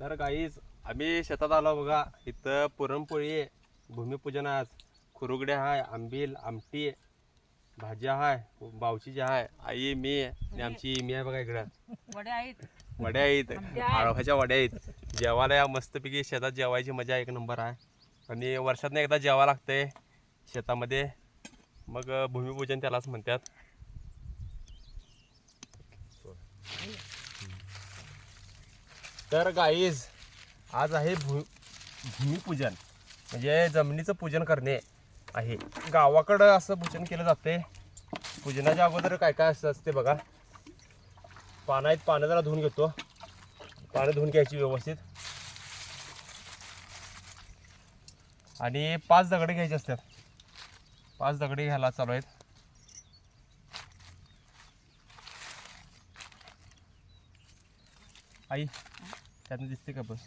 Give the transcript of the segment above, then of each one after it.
तर काहीच आम्ही शेतात आलो बघा. इथं पुरणपोळी आहे भूमिपूजन आज. खुरुगड्या आहे आंबील आमटी भाज्या आहे बावचीची आहे आई मी आणि आमची मी आहे बघा इकडं. वड्या आहेत. आळवाच्या वड्या आहेत. जेवायला या मस्तपैकी शेतात जेवायची मजा एक नंबर आहे. आणि वर्षातनं एकदा जेवा लागतंय शेतामध्ये. मग भूमिपूजन त्यालाच म्हणतात. तर गाईज आज आहे भू भूमिपूजन. म्हणजे जमिनीचं पूजन करणे आहे. गावाकडं असं पूजन केलं जाते. पूजनाच्या अगोदर काय काय असं असते बघा. पानं आहेत पानं जरा धुवून घेतो. पानं धुवून घ्यायची व्यवस्थित. आणि पाच दगडे घ्यायचे असतात. पाच दगडे घ्यायला चालू आहेत. आई त्यातनं दिसते का बस?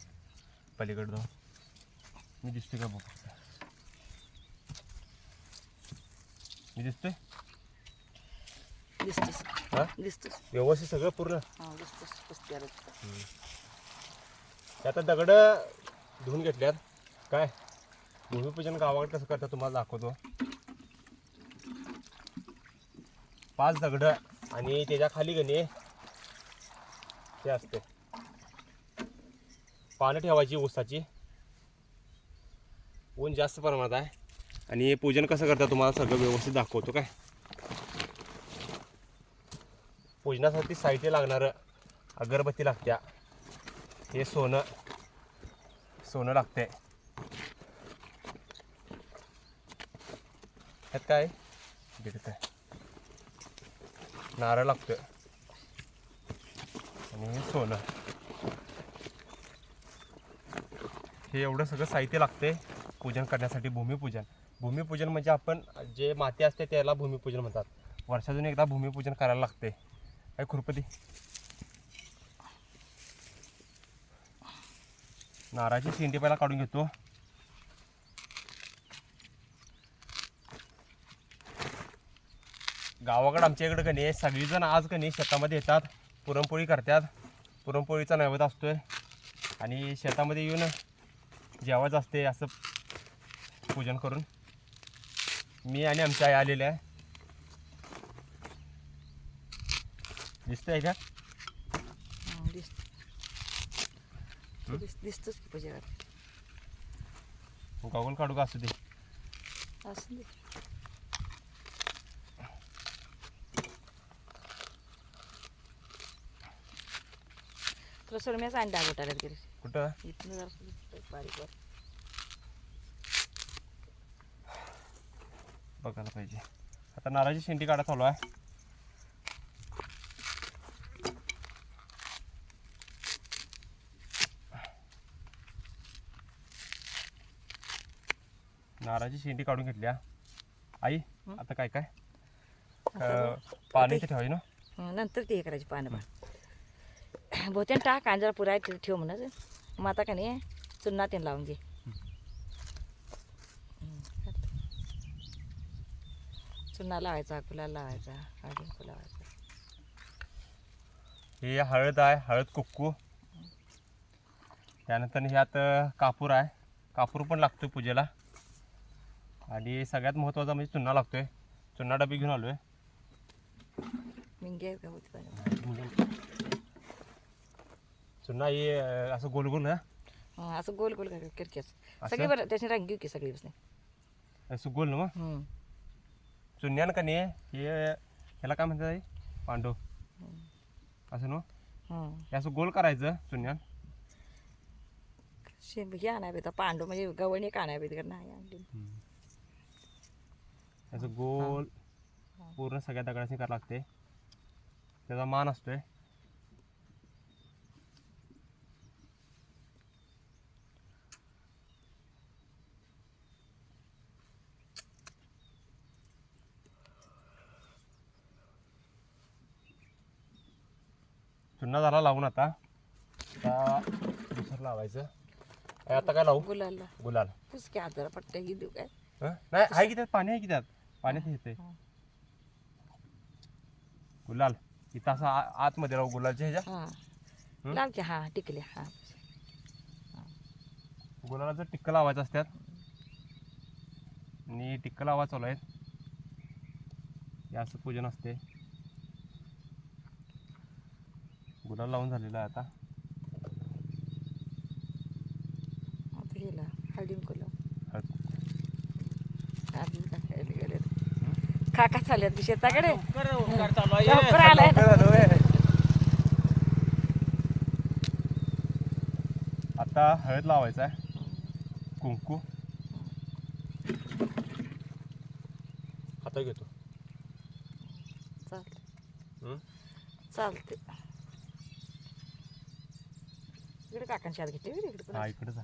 पलीकडं जाऊन. मी दिसते का बघ? मी दिसतोय? दिसतोस. हा? दिसतोस. व्यवस्थित सगळं पूर्ण? हा दिसतोस. पस्त्याला ते आता दगडं धुवून घेतल्यात. काय? भूमिपूजन गावाकडे कसं करतात तुम्हाला दाखवतो. पाच दगडं आणि त्याच्याखाली गणे ते असते पानं ठेवायची ऊसाची. ऊन जास्त प्रमाणात आहे. आणि पूजन कसं करतात तुम्हाला सगळं व्यवस्थित दाखवतो काय? पूजनासाठी साहित्य लागणारं अगरबत्ती लागत्या. हे सोनं सोनं लागते ह्यात काय? काय नारळ लागतं आणि हे सोनं. हे एवढं सगळं साहित्य लागते पूजन करण्यासाठी भूमिपूजन. भूमिपूजन म्हणजे आपण जे माती असते त्याला भूमिपूजन म्हणतात. वर्षातून एकदा भूमिपूजन करायला लागते काय खुरपती. नारळाची शेंडी पहिला काढून घेतो. गावाकडं आमच्या इकडं कणी सगळीजण आज कणी शेतामध्ये येतात पुरणपोळी करतात. पुरणपोळीचा नैवेद्य असतोय. आणि शेतामध्ये येऊन जेवायचं असते असं पूजन करून मी आणि आमच्या आई आलेल्या आहे. का? दिसत दिसतोस की पजेरात गॉगल काढू का असू दे? असं दे. तुला सांग डाग उठायला गेले कुठं? इथनं जरा दिसतंय बारीक वर. बघायला पाहिजे. आता नारळाची शेंडी काढा चालू आहे. नारळाची शेंडी काढून घेतल्या. आई हं? आता काय काय? अं. पाणी इथे ठेवायची ना? हं, नंतर ते हे करायची पानं बा बहुतेक टाक आणि जरा पुराय ठेव म्हणत मग आता का नाही चुन्ना ते लावून घे चुन्ना लावायचा गुलाल लावायचा हळदी लावायचा। हे हळद आहे हळद कुक्कू त्यानंतर ह्यात कापूर आहे. कापूर पण लागतोय पूजेला. आणि सगळ्यात महत्त्वाचा म्हणजे चुन्ना लागतोय. चुन्ना डबी घेऊन आलोय. मिंगे. का होती पाहिजे चुन्ना हे अं, असं गोल गोल ना? हं, असं गोल गोल कर किरकेस? सगळी बरं त्याची रंग घेऊ की सगळी बसणे असं गोल ना मग? चुन्यान का नाही? हे ह्याला काय म्हणतात आई? पांडव. असं ना हं. हे असं गोल करायचं चुन्यान शेंब हे आणाय पाहिजे पांडू म्हणजे गवणी का आणाय पाहिजे नाही आणली. असं गोल. पूर्ण सगळ्या दगडाशी करावं लागते. त्याचा मान असतोय. चुन्ना झाला लावून आता. आता दुसरं लावायचं. आता काय लावू? गुलाल. पुसके हात जरा पट्ट्या ही देऊ काय? हं? नाही आहे की त्यात? पाणी आहे की त्यात? पाण्यात येते हा. गुलाल. इथं असं आ- आतमध्ये राहू गुलालच्या ह्याच्या. हां. हं? लाव की हां टिकले हां. गुलालाचं टिक्क लावायचं असतात आणि टिक्क लावा चालू आहेत. हे असं पूजन असते गुलाल लावून झालेलं आहे आता. आता गेला हळदी कुला काका चालल्यात शेताकडे. लवकर आलाय. आता हळद लावायचा आहे. कुंकू. आता घेतो. चालते हं? चालते हात घेतली इकडे हा जा.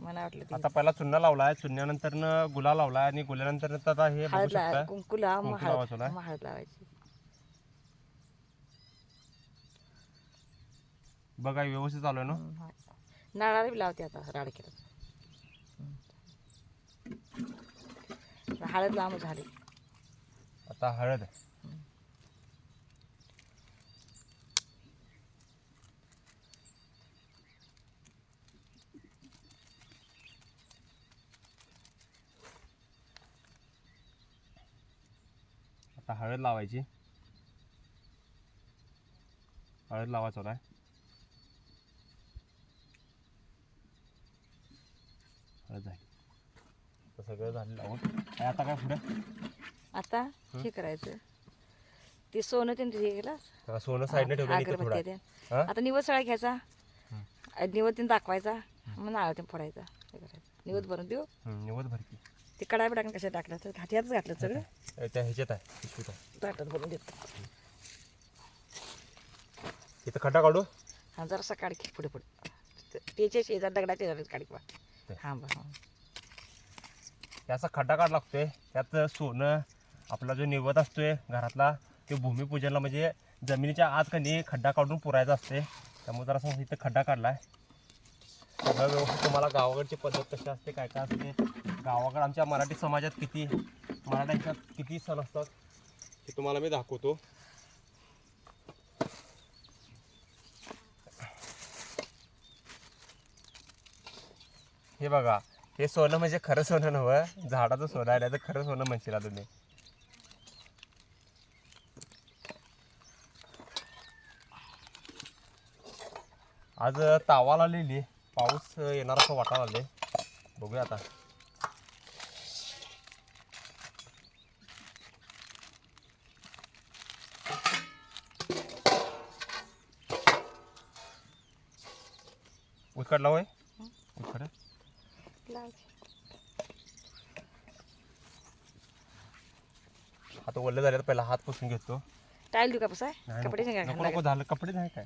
मला वाटलं ते आता पहिला चुन्ना लावलाय चुन्यानंतर गुलाल लावलाय आणि गुलानंतर आता हे बघू हळद ला शकता कुंकू लाव मग कुंकू हळद लावायचं ना? मग हळद लावायची. बघा व्यवस्थित चालू आहे ना? हं, हा. नळाला बी लावते आता राडकेला हळद लांब झाली. आता हळद आता हळद लावायची. हळद लावा चालू आहे हळद झाली. आता सगळं झालं लावून. आता काय पुढे? आता हे? करायचं. ते सोनं ते हे हा, सोनं साईडने ठेवलं इथं थोडं अगरबत्ती ते हा? आता निवड सळा घ्यायचा. तीन दाखवायचा. मग नारळ ते फोडायचा. हे करायचं. निवड भरून देऊ. हम्म, भरती ते कडाय टाकून कशा टाकलं तर घाट्यातच घातलं सगळं त्या ह्याच्यात आहे पिशवीत आहे ताटात भरून देतो. इथं खड्डा काढू? हा जरासा काढ पुढे पुढे. त्याच्या शेजार दगडाच्या शेजारीच काढ बा. हा बा हा. याचा खड्डा काढ लागतोय. त्यात सोनं आपला जो निवत असतोय घरातला ते भूमिपूजनला म्हणजे जमिनीच्या आत कधी खड्डा काढून पुरायचा असते त्यामुळे जरासा इथं खड्डा काढलाय. सगळं व्यवस्थित तुम्हाला गावाकडची पद्धत कशी असते काय काय असते गावाकडे आमच्या मराठी समाजात किती मराठ्यांच्यात किती सण असतात ते तुम्हाला मी दाखवतो. हे बघा हे सोनं म्हणजे खरं सोनं नव्हं झाडाचं सोनं आहे तर खरं सोनं म्हणशीला तुम्ही. आज तावाला आलेली पाऊस येणार असं वाटायला आले बघूया आता. उकडला होय उकड. आता ओल्ले झाले तर पहिला हात पुसून घेतो टाईल देऊ का पसाय कपडे नको. नाही नको घालायला नको झालं कपडे नाही काय.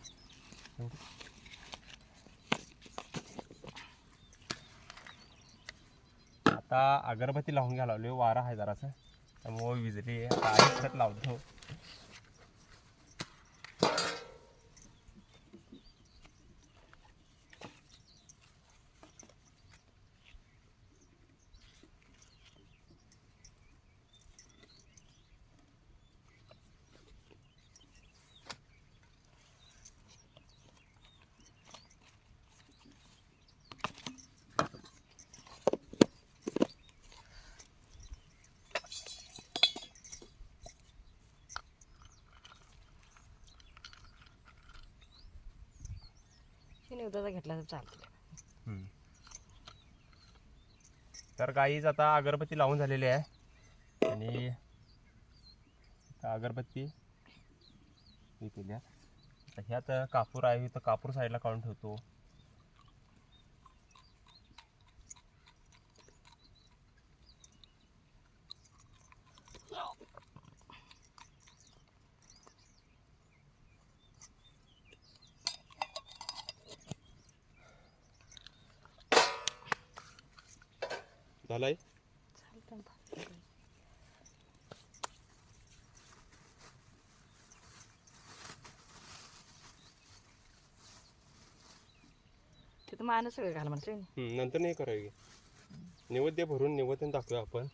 आता अगरबत्ती लावून घ्यायला लावली वारा आहे जरासा त्यामुळे विजली आहे. आता लावतो आणि उद्याचा घेतला तर चालतो हम्म. तर गाईज आता अगरबत्ती लावून झालेली आहे. आणि आता अगरबत्ती हे केल्या आता ह्यात कापूर आहे तर कापूर साईडला काढून ठेवतो. झालाय. तिथं माणूस घाल म्हणतो हम्म, नंतर नाही करावी नैवेद्य भरून नैवेद्य दाखवूया आपण.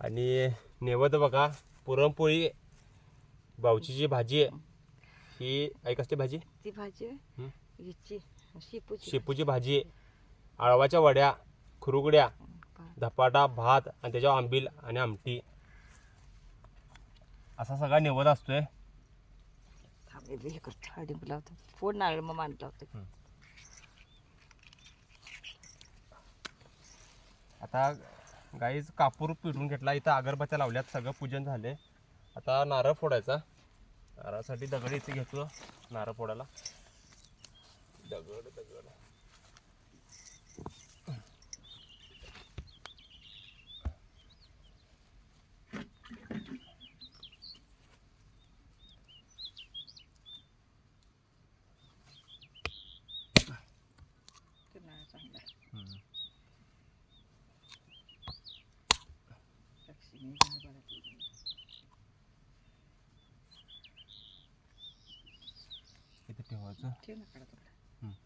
आणि नैवेद्य बघा पुरणपोळी बावचीची भाजी आहे. ही ऐक असते भाजी? ती भाजी हं? हिची शेपूची शेपूची भाजी. आळवाच्या वड्या खुरुगड्या धपाटा भात आणि त्याच्यावर आंबील आणि आमटी. असा सगळा निवद असतोय. फोड नारळ मग मान लावतो आता गाईच कापूर पिटून घेतला. इथं अगरबत्त्या लावल्यात. सगळं पूजन झाले आता नारळ फोडायचा. नारळासाठी दगड इथे घेतो. नारळ फोडायला. दगड दगड ते नारळ चांगलं आहे. हम्म. लक्ष्मी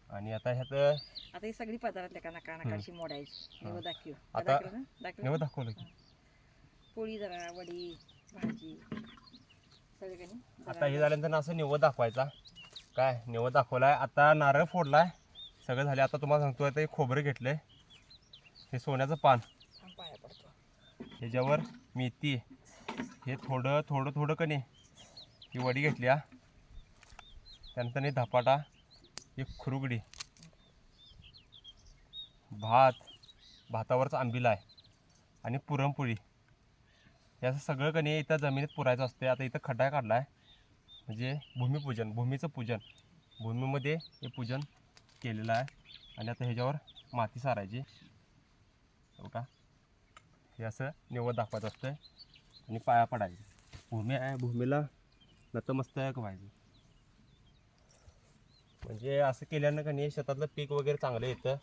आणि आता ह्यात आता ही सगळी पदार्थ का नका नकाशी मोडायची. निवड दाखव. आता- दाखवलं ना. दाखवलं निवद दाखवलं की. पोळी जरा वडी भाजी सगळे काही आता हे झाल्यानंतर ना असं निवद दाखवायचा. काय? निवद दाखवलाय. आता नारळ फोडलाय. सगळं झाले. आता तुम्हाला सांगतो आता हे खोबरं घेतलंय. हे सोन्याचं पान. पाया पडतो. ह्याच्यावर मेथी. हे थोडं थोडं थोडं कणी ही वडी घेतली हा. त्यानंतर हे धपाटा. एक खुरुगडी. भात भातावरचा आंबील आहे आणि पुरणपोळी. याचं सगळं कणी इथं जमिनीत पुरायचं असते आता इथं खड्डा काढला आहे म्हणजे भूमिपूजन भूमीचं पूजन. भूमीमध्ये हे पूजन केलेलं आहे. आणि आता ह्याच्यावर माती सारायची. का? हे असं निवड दाखवायचं असतं आणि पाया पडायचे. भूमी आहे भूमीला नतमस्तक व्हायचं. म्हणजे असं केल्यानं का नाही शेतातलं पीक वगैरे चांगलं येतं.